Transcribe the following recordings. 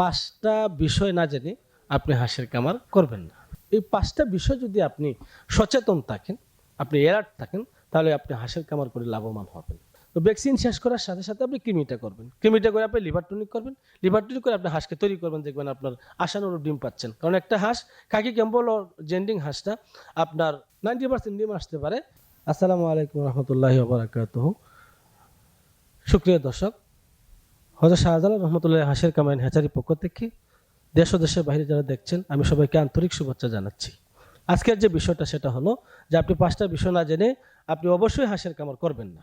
পাঁচটা বিষয় না জেনে আপনি হাঁসের কামার করবেন না। এই পাঁচটা বিষয় যদি আপনি সচেতন থাকেন, আপনি এলার্ট থাকেন, তাহলে আপনি হাঁসের কামার করে লাভবান হবেন। তো ভ্যাকসিন শেষ করার সাথে সাথে আপনি কৃমিটা করবেন? কৃমিটা করে আপনি লিভার টনিক করবেন? লিভার টনিক করে আপনি হাঁসকে তৈরি করবেন, দেখবেন আপনার আশানুরূপ ডিম পাচ্ছেন। কারণ একটা হাঁস, কাকি ক্যাম্বল ও জেন্ডিং হাঁসটা আপনার নাইনটি পার্সেন্ট ডিম আসতে পারে। আসসালামু আলাইকুম রহমতুল্লাহি ওবরাকাত সুপ্রিয় দর্শক হজরত শাহজালাল রহমতুল্লাহ হাসির কামাইন হ্যাচারির পক্ষ থেকে দেশ ও দেশের বাইরে যারা দেখছেন, আমি সবাইকে আন্তরিক শুভেচ্ছা জানাচ্ছি। আজকের যে বিষয়টা সেটা হলো যে আপনি পাঁচটা বিষয় না জেনে আপনি অবশ্যই হাঁসের কামার করবেন না।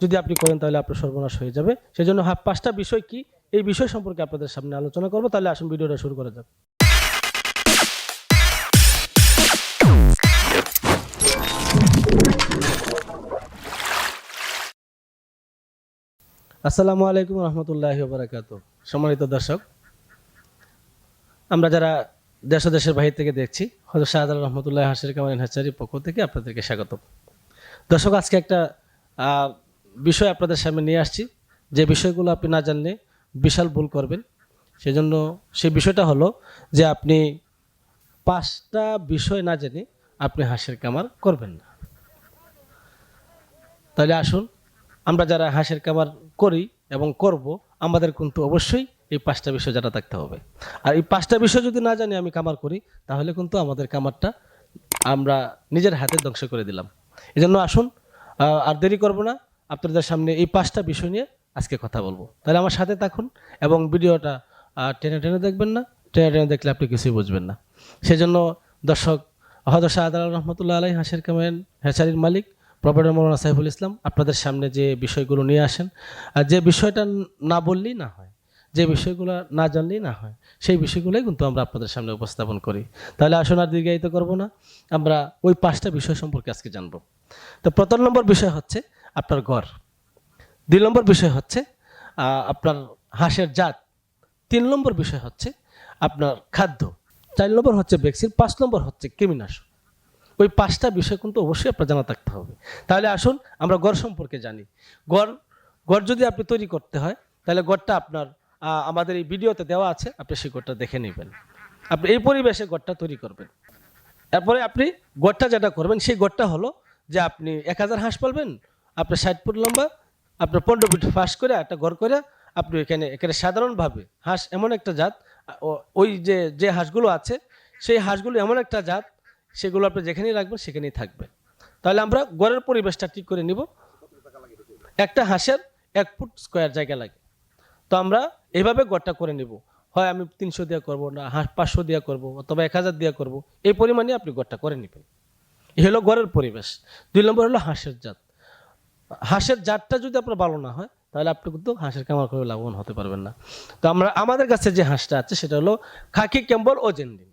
যদি আপনি করেন তাহলে আপনার সর্বনাশ হয়ে যাবে। সেজন্য জন্য পাঁচটা বিষয় কি? এই বিষয় সম্পর্কে আপনাদের সামনে আলোচনা করব, তাহলে আসুন ভিডিওটা শুরু করা যাক। আসসালামু আলাইকুম রহমতুল্লাহ বারাকাত সম্মানিত দর্শক, আমরা যারা দেশ দেশের বাহির থেকে দেখছি হজরত শাহজাল রহমতুল্লাহ হাসির কামাল হাচারির পক্ষ থেকে আপনাদেরকে স্বাগত দর্শক, আজকে একটা বিষয় আপনাদের সামনে নিয়ে আসছি। যে বিষয়গুলো আপনি না জানলে বিশাল ভুল করবেন। সেজন্য সেই বিষয়টা হলো যে আপনি পাঁচটা বিষয় না জেনে আপনি হাঁসের কামার করবেন না। তাহলে আসুন, আমরা যারা হাঁসের কামার করি এবং করব, আমাদের কিন্তু অবশ্যই এই পাঁচটা বিষয় জানা থাকতে হবে। আর এই পাঁচটা বিষয় যদি না জানি আমি কামার করি, তাহলে কিন্তু আমাদের কামারটা আমরা নিজের হাতে ধ্বংস করে দিলাম। এই জন্য আসুন আর দেরি করব না, আপনাদের সামনে এই পাঁচটা বিষয় নিয়ে আজকে কথা বলব। তাহলে আমার সাথে থাকুন এবং ভিডিওটা টেনে টেনে দেখবেন না, টেনে টেনে দেখলে আপনি কিছুই বুঝবেন না। সেজন্য দর্শক হজর শাহাদ রহমতুল্লাহ আলাই হাসির কামেন হেসারির মালিক প্রফেটর মৌলানা সাইফুল ইসলাম, আপনাদের সামনে যে বিষয়গুলো নিয়ে আসেন, আর যে বিষয়টা না বললেই না হয়, যে বিষয়গুলো না জানলেই না হয়, সেই বিষয়গুলোই কিন্তু আমরা আপনাদের সামনে উপস্থাপন করি। তাহলে আসুন আর দীর্ঘায়িত করব না, আমরা ওই পাঁচটা বিষয় সম্পর্কে আজকে জানব। তো প্রথম নম্বর বিষয় হচ্ছে আপনার ঘর। দুই নম্বর বিষয় হচ্ছে আপনার হাঁসের জাত। তিন নম্বর বিষয় হচ্ছে আপনার খাদ্য। চার নম্বর হচ্ছে ভ্যাকসিন। পাঁচ নম্বর হচ্ছে কৃমিনাশক। ওই পাঁচটা বিষয় কিন্তু অবশ্যই আপনার জানা থাকতে হবে। তাহলে আসুন আমরা গড় সম্পর্কে জানি। গড় গড় যদি আপনি তৈরি করতে হয়, তাহলে গড়টা আপনার আমাদের এই ভিডিওতে দেওয়া আছে, আপনি সেই গড়টা দেখে নেবেন। আপনি এই পরিবেশে গড়টা তৈরি করবেন। এরপরে আপনি গড়টা যেটা করবেন, সেই গড়টা হলো যে আপনি এক হাজার হাঁস পালবেন, আপনার ষাট ফুট লম্বা, আপনার পনেরো ফিট ফাঁস করে একটা গড় করে আপনি এখানে এখানে সাধারণভাবে হাঁস এমন একটা জাত ওই যে যে হাঁসগুলো আছে, সেই হাঁসগুলো এমন একটা জাত সেগুলো আপনি যেখানেই রাখবেন, সেখানেই থাকবে। তাহলে আমরা গড়ের পরিবেশটা ঠিক করে নিব। একটা হাঁসের এক ফুট স্কোয়ার জায়গা লাগে। তো আমরা এভাবে গড়টা করে নিব। হয় আমি তিনশো দিয়ে করব না, হাঁস পাঁচশো দিয়ে করব অথবা এক হাজার দিয়ে করব, এই পরিমাণে আপনি গড়টা করে নেবেন। এ হলো গড়ের পরিবেশ। দুই নম্বর হলো হাঁসের জাত। হাঁসের জাতটা যদি আপনার ভালো না হয়, তাহলে আপনি কিন্তু হাঁসের কামার করে লাভবান হতে পারবেন না। তো আমরা, আমাদের কাছে যে হাঁসটা আছে, সেটা হলো খাকি ক্যাম্বল ও জেন্ডিন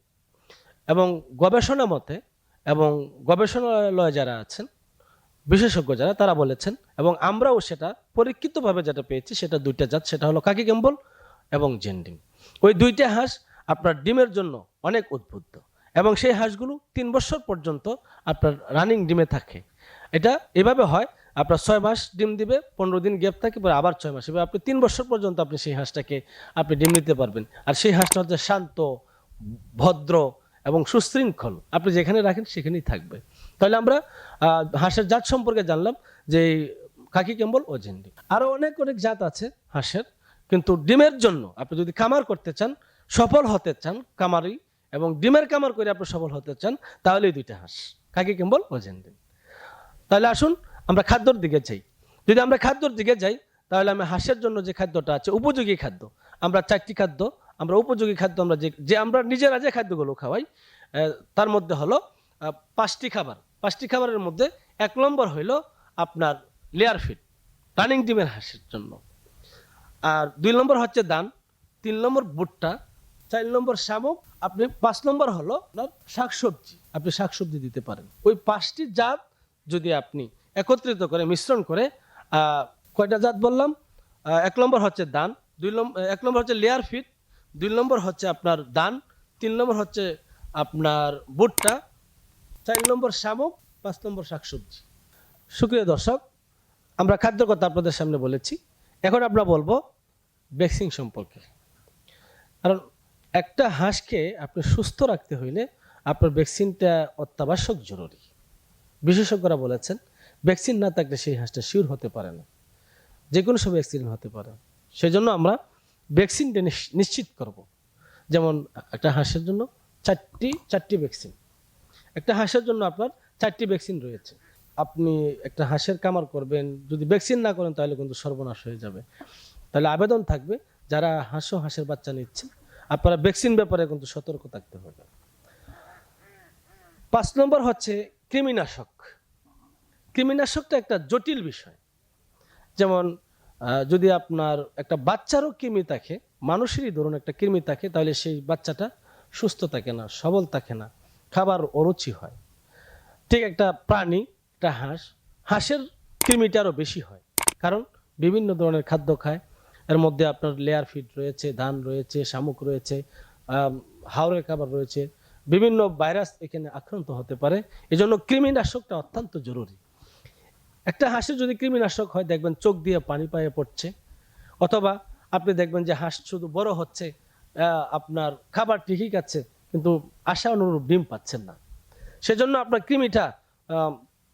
এবং গবেষণা মতে এবং গবেষণালয়ে যারা আছেন, বিশেষজ্ঞ যারা, তারা বলেছেন, এবং আমরাও সেটা পরীক্ষিতভাবে যেটা পেয়েছি, সেটা দুইটা জাত, সেটা হলো কাকি ক্যাম্বল এবং জেন্ডিং ওই দুইটা হাঁস আপনার ডিমের জন্য অনেক উদ্বুদ্ধ এবং সেই হাঁসগুলো তিন বছর পর্যন্ত আপনার রানিং ডিমে থাকে। এটা এভাবে হয়, আপনার ছয় মাস ডিম দিবে, পনেরো দিন গ্যাপ থাকে, পরে আবার ছয় মাস। এবার আপনি তিন বছর পর্যন্ত আপনি সেই হাঁসটাকে আপনি ডিম নিতে পারবেন। আর সেই হাঁসটা হচ্ছে শান্ত, ভদ্র এবং সুশৃঙ্খল। আপনি যেখানে রাখেন সেখানেই থাকবে। তাহলে আমরা হাঁসের জাত সম্পর্কে জানলাম যে কাকি ক্যাম্বল ও জেন্ডি আরও অনেক অনেক জাত আছে হাঁসের, কিন্তু ডিমের জন্য আপনি যদি খামার করতে চান, সফল হতে চান কামারি এবং ডিমের কামার করে আপনি সফল হতে চান তাহলে এই দুইটা হাঁস কাকি ক্যাম্বল ও জেন্ডি তাহলে আসুন আমরা খাদ্যর দিকে যাই। যদি আমরা খাদ্যর দিকে যাই, তাহলে আমি হাঁসের জন্য যে খাদ্যটা আছে, উপযোগী খাদ্য, আমরা চারটি খাদ্য আমরা উপযোগী খাদ্য আমরা যে যে আমরা নিজেরা যে খাদ্যগুলো খাওয়াই তার মধ্যে হলো পাঁচটি খাবার। পাঁচটি খাবারের মধ্যে এক নম্বর হইল আপনার লেয়ার ফিড রানিং ডিমের হাঁসের জন্য। আর দুই নম্বর হচ্ছে দান, তিন নম্বর ভুট্টা, চার নম্বর শামুক, আপনি পাঁচ নম্বর হলো আপনার শাকসবজি, আপনি শাকসবজি দিতে পারেন। ওই পাঁচটি জাত যদি আপনি একত্রিত করে, মিশ্রণ করে কয়টা জাত বললাম? এক নম্বর হচ্ছে দান, দুই নম্বর এক নম্বর হচ্ছে লেয়ার ফিট দুই নম্বর হচ্ছে আপনার দান, তিন নম্বর হচ্ছে আপনার ভুট্টা, চার নম্বর শামুক, পাঁচ নম্বর শাকসবজি। সুপ্রিয় দর্শক, আমরা খাদ্য কথা আপনাদের সামনে বলেছি। এখন আমরা বলব ভ্যাকসিন সম্পর্কে। কারণ একটা হাঁসকে আপনি সুস্থ রাখতে হইলে আপনার ভ্যাকসিনটা অত্যাবশ্যক জরুরি। বিশেষজ্ঞরা বলেছেন, ভ্যাকসিন না থাকলে সেই হাঁসটা শিওর হতে পারে না। যে কোনো সময় অ্যাক্সিডেন্ট হতে পারে। সেজন্য আমরা ভ্যাকসিনটা নিশ- নিশ্চিত করব। যেমন একটা হাঁসের জন্য চারটি চারটি ভ্যাকসিন। একটা হাঁসের জন্য আপনার চারটি ভ্যাকসিন রয়েছে। আপনি একটা হাঁসের কামার করবেন, যদি ভ্যাকসিন না করেন তাহলে কিন্তু সর্বনাশ হয়ে যাবে। তাহলে আবেদন থাকবে, যারা হাঁস ও হাঁসের বাচ্চা নিচ্ছেন আপনারা ভ্যাকসিন ব্যাপারে কিন্তু সতর্ক থাকতে হবে। পাঁচ নম্বর হচ্ছে কৃমিনাশক। কৃমিনাশকটা একটা জটিল বিষয়। যেমন যদি আপনার একটা বাচ্চারও কৃমি থাকে, মানুষেরই ধরুন একটা কৃমি থাকে, তাহলে সেই বাচ্চাটা সুস্থ থাকে না, সবল থাকে না, খাবার অরুচি হয়। ঠিক একটা প্রাণী, একটা হাঁস, হাঁসের কৃমিটা আরও বেশি হয়, কারণ বিভিন্ন ধরনের খাদ্য খায়। এর মধ্যে আপনার লেয়ার ফিড রয়েছে, ধান রয়েছে, শামুক রয়েছে হাওড়ের খাবার রয়েছে। বিভিন্ন ভাইরাস এখানে আক্রান্ত হতে পারে। এজন্য কৃমিনাশকটা অত্যন্ত জরুরি। একটা হাঁসের যদি কৃমিনাশক হয়, দেখবেন চোখ দিয়ে পানি পায়ে পড়ছে। অথবা আপনি দেখবেন যে হাঁস শুধু বড় হচ্ছে আপনার খাবার ঠিকই খাচ্ছে, কিন্তু আশা অনুরূপ ডিম পাচ্ছেন না। সেজন্য আপনার কৃমিটা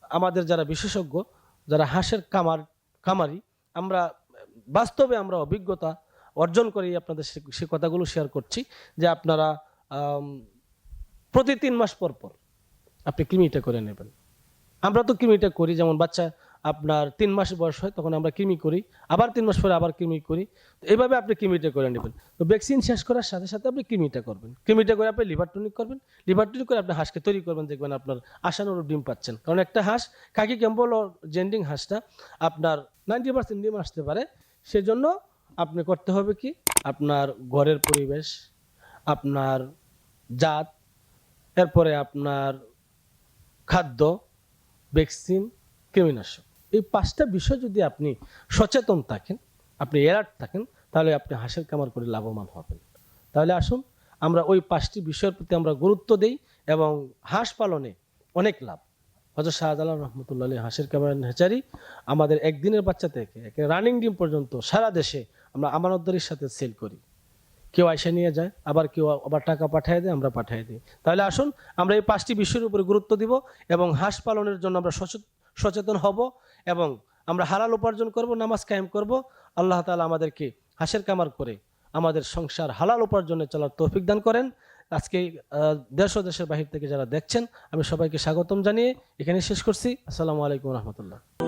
আমাদের যারা বিশেষজ্ঞ, যারা হাঁসের কামার কামারি আমরা বাস্তবে আমরা অভিজ্ঞতা অর্জন করেই আপনাদের সে- কথাগুলো শেয়ার করছি, যে আপনারা প্রতি তিন মাস পর পর আপনি কৃমিটা করে নেবেন। আমরা তো কৃমিটা করি, যেমন বাচ্চা আপনার তিন মাস বয়স হয়, তখন আমরা কৃমি করি, আবার তিন মাস পরে আবার কৃমি করি। তো এইভাবে আপনি কৃমিটা করে নেবেন। তো ভ্যাকসিন শেষ করার সাথে সাথে আপনি কৃমিটা করবেন। কৃমিটা করে আপনি লিভার টনিক করবেন। লিভার টনিক করে আপনি হাঁসকে তৈরি করবেন, দেখবেন আপনার আশানুরূপ ডিম পাচ্ছেন। কারণ একটা হাঁস, কাকি ক্যাম্বল ও জেন্ডিং হাঁসটা আপনার নাইনটি পার্সেন্ট ডিম আসতে পারে। সেজন্য আপনি করতে হবে কি? আপনার ঘরের পরিবেশ, আপনার জাত, এরপরে আপনার খাদ্য ভ্যাকসিন, কৃমিনাশক। এই পাঁচটা বিষয় যদি আপনি সচেতন থাকেন, আপনি অ্যালার্ট থাকেন, তাহলে আপনি হাঁসের কামার করে লাভবান হবেন। তাহলে আসুন, আমরা ওই পাঁচটি বিষয়ের প্রতি আমরা গুরুত্ব দেই এবং হাঁস পালনে অনেক লাভ। হজরত শাহজালাল রহমতুল্লাহ আলী হাঁসের কামার হেচারি আমাদের একদিনের বাচ্চা থেকে রানিং ডিম পর্যন্ত সারা দেশে আমরা আমানতদারির সাথে সেল করি। কেউ আইসা নিয়ে যায়, আবার কেউ আবার টাকা পাঠিয়ে দেয়, আমরা পাঠিয়ে দিই। তাহলে আসুন, আমরা এই পাঁচটি বিষয়ের উপরে গুরুত্ব দিব এবং হাঁস পালনের জন্য আমরা সচেত- সচেতন হব এবং আমরা হালাল উপার্জন করব, নামাজ কায়েম করব। আল্লাহ তাআলা আমাদেরকে হাঁসের কামার করে আমাদের সংসার হালাল উপার্জনে চলার তৌফিক দান করেন। আজকে দেশ ও দেশের বাহির থেকে যারা দেখছেন, আমি সবাইকে স্বাগতম জানিয়ে এখানে শেষ করছি। আসসালামু আলাইকুম রহমতুল্লাহ।